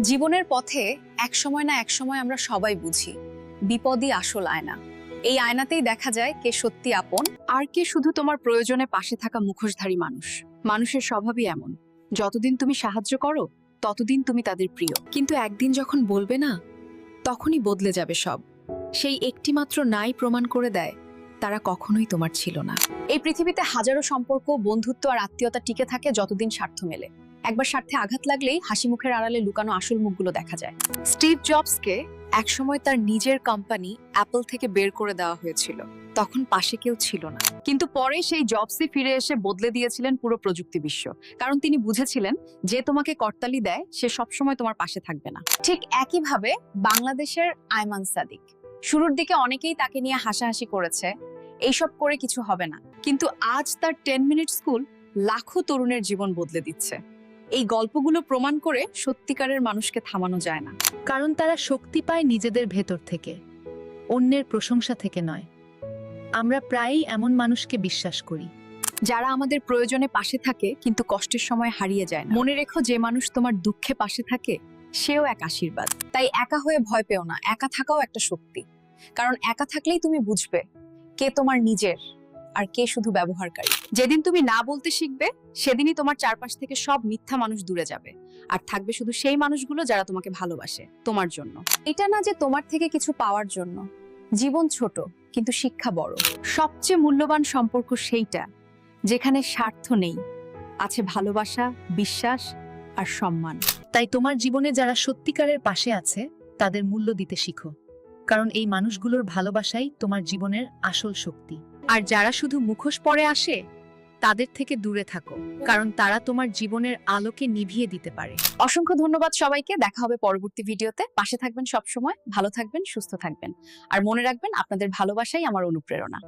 জীবনের পথে এক সময় না এক সময় আমরা সবাই বুঝি, বিপদই আসল আয়না। এই আয়নাতেই দেখা যায় কে সত্যি আপন আর কে শুধু তোমার প্রয়োজনে পাশে থাকা মুখোশধারী মানুষ। মানুষের স্বভাবই এমন। যতদিন তুমি সাহায্য করো, ততদিন তুমি তাদের প্রিয়। কিন্তু একদিন যখন বলবে না, তখনই বদলে যাবে সব। সেই একটি মাত্র নাই প্রমাণ করে দেয়, তারা কখনোই তোমার ছিল না। এই পৃথিবীতে হাজারো সম্পর্ক, বন্ধুত্ব আর আত্মীয়তা টিকে থাকে যতদিন স্বার্থ মেলে। একবার স্বার্থে আঘাত লাগলেই হাসি মুখের আড়ালে লুকানো আসল মুখগুলো দেখা যায়। স্টিভ জবসকে একসময় তার নিজের কোম্পানি অ্যাপল থেকে বের করে দেওয়া হয়েছিল। তখন পাশে কেউ ছিল না। কিন্তু পরে সেই জবসই ফিরে এসে বদলে দিয়েছিলেন পুরো প্রযুক্তি বিশ্ব। কারণ তিনি বুঝেছিলেন, যে তোমাকে করতালি দেয়, সে সবসময় তোমার পাশে থাকবে না। ঠিক একইভাবে বাংলাদেশের আয়মান সাদিক। শুরুর দিকে অনেকেই তাকে নিয়ে হাসাহাসি করেছে, এইসব করে কিছু হবে না। কিন্তু আজ তার টেন মিনিট স্কুল লাখো তরুণের জীবন বদলে দিচ্ছে। এই গল্পগুলো প্রমাণ করে সত্যিকারের মানুষকে থামানো যায় না। কারণ তারা শক্তি পায় নিজেদের ভেতর থেকে, অন্যের প্রশংসা থেকে নয়। আমরা প্রায়ই এমন মানুষকে বিশ্বাস করি। যারা আমাদের প্রয়োজনে পাশে থাকে কিন্তু কষ্টের সময় হারিয়ে যায় মনে রেখো যে মানুষ তোমার দুঃখে পাশে থাকে, সেও এক আশীর্বাদ। তাই একা হয়ে ভয় পেও না, একা থাকাও একটা শক্তি। কারণ একা থাকলেই তুমি বুঝবে কে তোমার নিজের। আর কে শুধু ব্যবহারকারী। যেদিন তুমি না বলতে শিখবে, সেদিনই তোমার চারপাশ থেকে সব মিথ্যা মানুষ দূরে যাবে। আর থাকবে শুধু সেই মানুষগুলো যারা তোমাকে ভালোবাসে, তোমার জন্য। এটা না যে তোমার থেকে কিছু পাওয়ার জন্য। জীবন ছোট, কিন্তু শিক্ষা বড়। সবচেয়ে মূল্যবান সম্পর্ক সেইটা, যেখানে স্বার্থ নেই। আছে ভালোবাসা, বিশ্বাস আর সম্মান। তাই তোমার জীবনে যারা সত্যিকারের পাশে আছে, তাদের মূল্য দিতে শিখো। কারণ এই মানুষগুলোর ভালোবাসাই তোমার জীবনের আসল শক্তি। আর যারা শুধু মুখোশ পরে আসে, তাদের থেকে দূরে থাকো, কারণ তারা তোমার জীবনের আলোকে নিভিয়ে দিতে পারে। অসংখ্য ধন্যবাদ সবাইকে, দেখা হবে পরবর্তী ভিডিওতে। পাশে থাকবেন সবসময়, ভালো থাকবেন, সুস্থ থাকবেন। আর মনে রাখবেন, আপনাদের ভালোবাসাই আমার অনুপ্রেরণা।